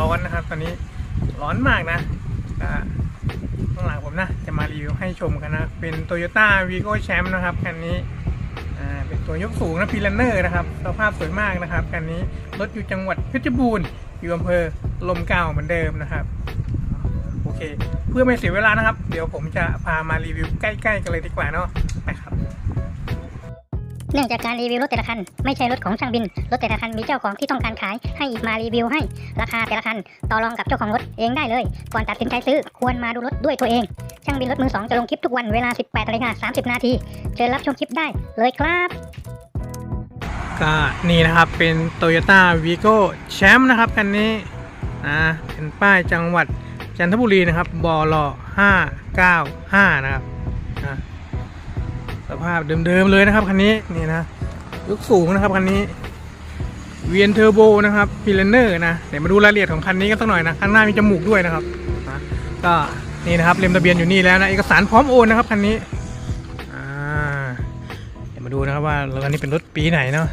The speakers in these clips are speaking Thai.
ร้อนนะครับ ตอนนี้ร้อนมากนะข้างหลังผมนะ จะมารีวิวให้ชมกันนะ เป็น Toyota Vigo Champ นะครับคันนี้เป็นตัวยกสูงนะพีลันเนอร์นะครับสภาพสวยมากนะครับคันนี้รถอยู่จังหวัดเพชรบูรณ์อยู่อำเภอลมเก่าเหมือนเดิมนะครับโอเค เพื่อไม่เสียเวลานะครับ เดี๋ยวผมจะพามารีวิวใกล้ ๆ กันเลยดีกว่าเนาะไปครับ เนื่องจากการรีวิวรถแต่ละคันไม่ใช่รถของช่างบิน รถแต่ละคันมีเจ้าของที่ต้องการขายให้มารีวิวให้ ราคาแต่ละคันต่อรองกับเจ้าของรถเองได้เลย ก่อนตัดสินใจซื้อควรมาดูรถด้วยตัวเอง ช่างบินรถมือสองจะลงคลิปทุกวันเวลา 18นาฬิกา30 นาที เชิญรับชมคลิปได้เลยครับก็นี่นะครับเป็น Toyota Vigo Champ นะครับคันนี้นะเป็นป้ายจังหวัดจันทบุรีนะครับบล595 นะครับนะ สภาพเดิมๆเลยนะครับคันนี้นี่นะยกสูงนะครับคันนี้เวียนเทอร์โบนะครับพีเลเนอร์นะเดี๋ยวมาดูรายละเอียดของคันนี้กันสักหน่อยนะข้างหน้ามีจมูกด้วยนะครับก็นี่นะครับเล่มทะเบียนอยู่นี่แล้วนะเอกสารพร้อมโอนนะครับคันนี้เดี๋ยวมาดูนะครับว่ารถคันนี้เป็นรถปีไหนเนาะ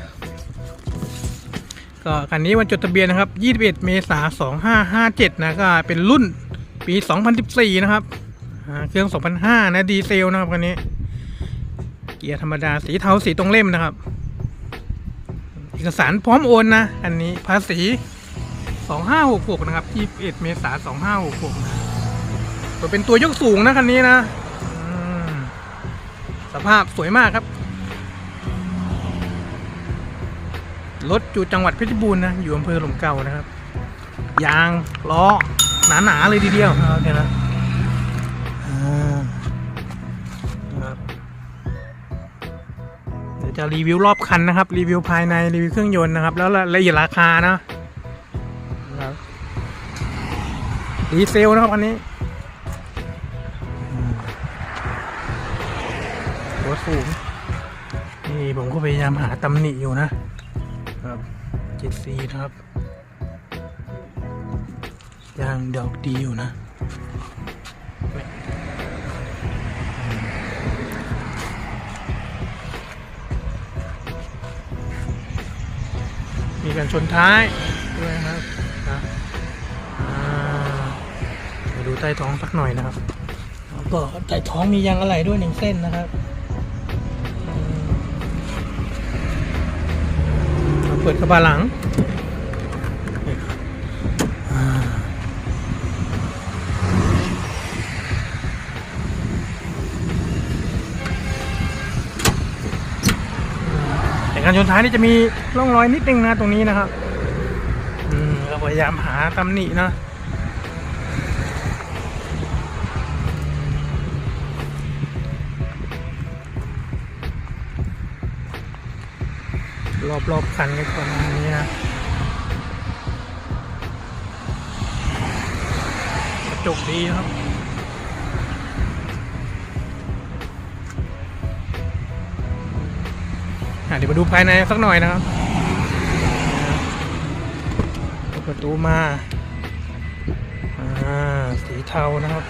ก็คันนี้วันจดทะเบียนนะครับ 21 เมษายน 2557 นะก็เป็นรุ่นปี 2014 นะครับเครื่อง 2005 นะดีเซลนะครับคันนี้ เกียร์ธรรมดาสีเทาสีตรงเล่มนะครับ เอกสารพร้อมโอนนะ อันนี้ภาษี 2566 นะครับ21เมษายน2566นะตัวเป็นตัวยกสูงนะคันนี้นะสภาพสวยมากครับ รถอยู่จังหวัดเพชรบูรณ์นะ อยู่อำเภอหลมเก่านะครับ ยางล้อหนาๆเลยทีเดียวเอเนี่ยนะ จะรีวิวรอบคันนะครับ รีวิวภายในรีวิวเครื่องยนต์นะครับ แล้วรายละเอียดราคานะนะครับดีเซลนะครับอันนี้อืมรถสูงนี่ผมก็พยายามหาตำหนิอยู่นะครับเจ็ดซีนะครับยางดอกดีอยู่นะ มีการชนท้ายด้วยนะครับนะมาดูใต้ท้องสักหน่อยนะครับแล้วก็ใต้ท้องมียางอะไหล่ด้วยหนึ่งเส้นนะครับเปิดกระบะหลังอ่าแต่ การชนท้ายนี่จะมีร่องรอยนิดนึงนะตรงนี้นะครับอืมเราพยายามหาตำหนินะรอบๆคันกันก่อนนี้นะกระจกดีครับ เดี๋ยวมาดูภายในสักหน่อยนะครับเปิดประตูมาสีเทานะครับ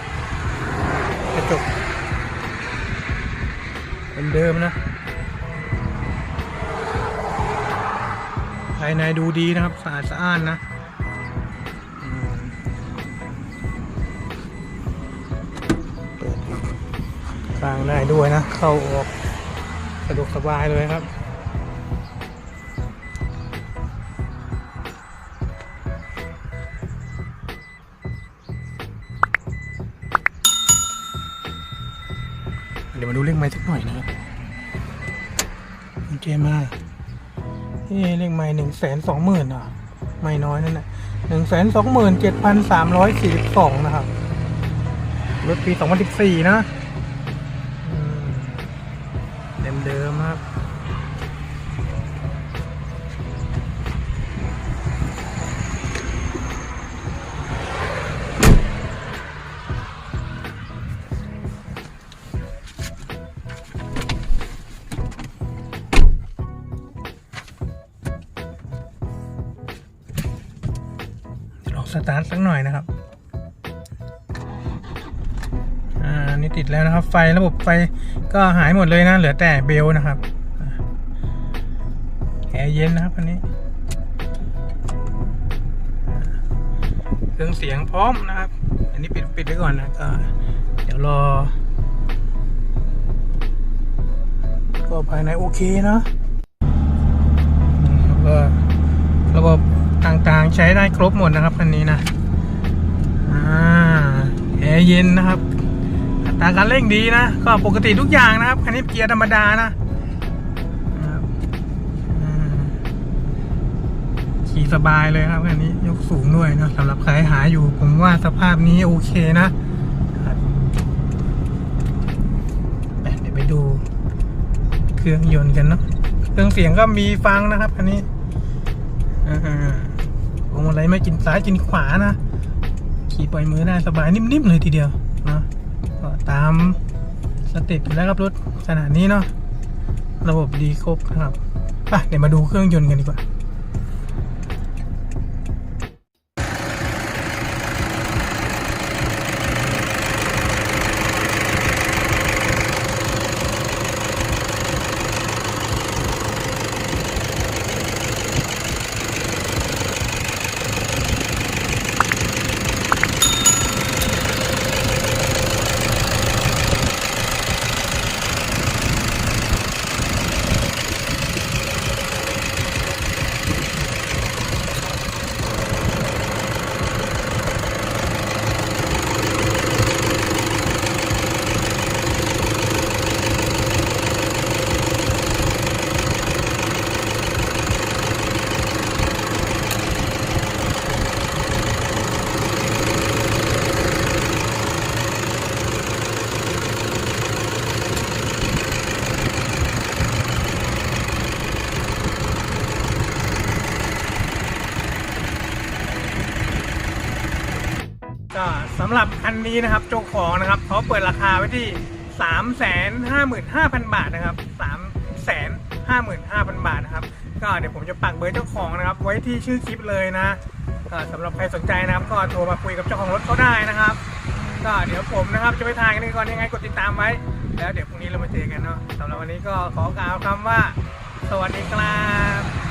กระจกเป็นเดิมนะ ภายในดูดีนะครับสะอาดสะอ้านนะสร้างได้ด้วยนะ เข้าออกสะดวกสบายเลยครับ ดี๋ยวมาดูเลขไม้สักหน่อยนะครับโอเคมานี่เลขไม่หนึ่งแสนสองหมื่นอะ ไม่น้อยนั่นแหละหนึ่งแสนสองหมื่นเจ็ดพันสามร้อยสี่สิบสองนะครับรถปีสองพันสิบสี่นะ สตาร์ทสักหน่อยนะครับ อ่า นี่ติดแล้วนะครับ ไฟระบบไฟก็หายหมดเลยนะ เหลือแต่เบลนะครับแอร์เย็นนะครับอันนี้อ่ารื่องเสียงพร้อมนะครับ อันนี้ปิดปิดไว้ก่อนนะก็เดี๋ยวรอ ก็ภายในโอเคเนะนี่ครับก็ระบบ ต่างๆ ใช้ได้ครบหมดนะครับคันนี้นะอ่าแอร์เย็นนะครับอัตราการเร่งดีนะ ก็ปกติทุกอย่างนะครับคันนี้เกียร์ธรรมดานะขี่สบายเลยครับคันนี้ยกสูงด้วยนะสำหรับใครหาอยู่ ผมว่าสภาพนี้โอเคนะเดี๋ยวไปดู เครื่องยนต์กันเนาะเครื่องเสียงก็มีฟังนะครับคันนี้อ่า วงมาลัยไม่กินซ้ายกินขวานะ ขี่ปล่อยมือได้สบายนิ่มๆเลยทีเดียวนะก็ตามสเต็ปอยู่แล้วครับรถขนาดนี้เนาะระบบดีครบนะครับไปเดี๋ยวมาดูเครื่องยนต์กันดีกว่า ก็สำหรับคันนี้นะครับเจ้าของนะครับเขาเปิดราคาไว้ที่ 355,000 บาทนะครับ 355,000 บาทนะครับ ก็เดี๋ยวผมจะปักเบอร์เจ้าของนะครับ ไว้ที่ชื่อคลิปเลยนะก็สำหรับใครสนใจนะครับ ก็โทรมาคุยกับเจ้าของรถเขาได้นะครับ ก็เดี๋ยวผมนะครับจะไปทานกันก่อนยังไงกดติดตามไว้ แล้วเดี๋ยวพรุ่งนี้เรามาเจอกันเนาะสำหรับวันนี้ก็ขอกล่าวคำว่า สวัสดีครับ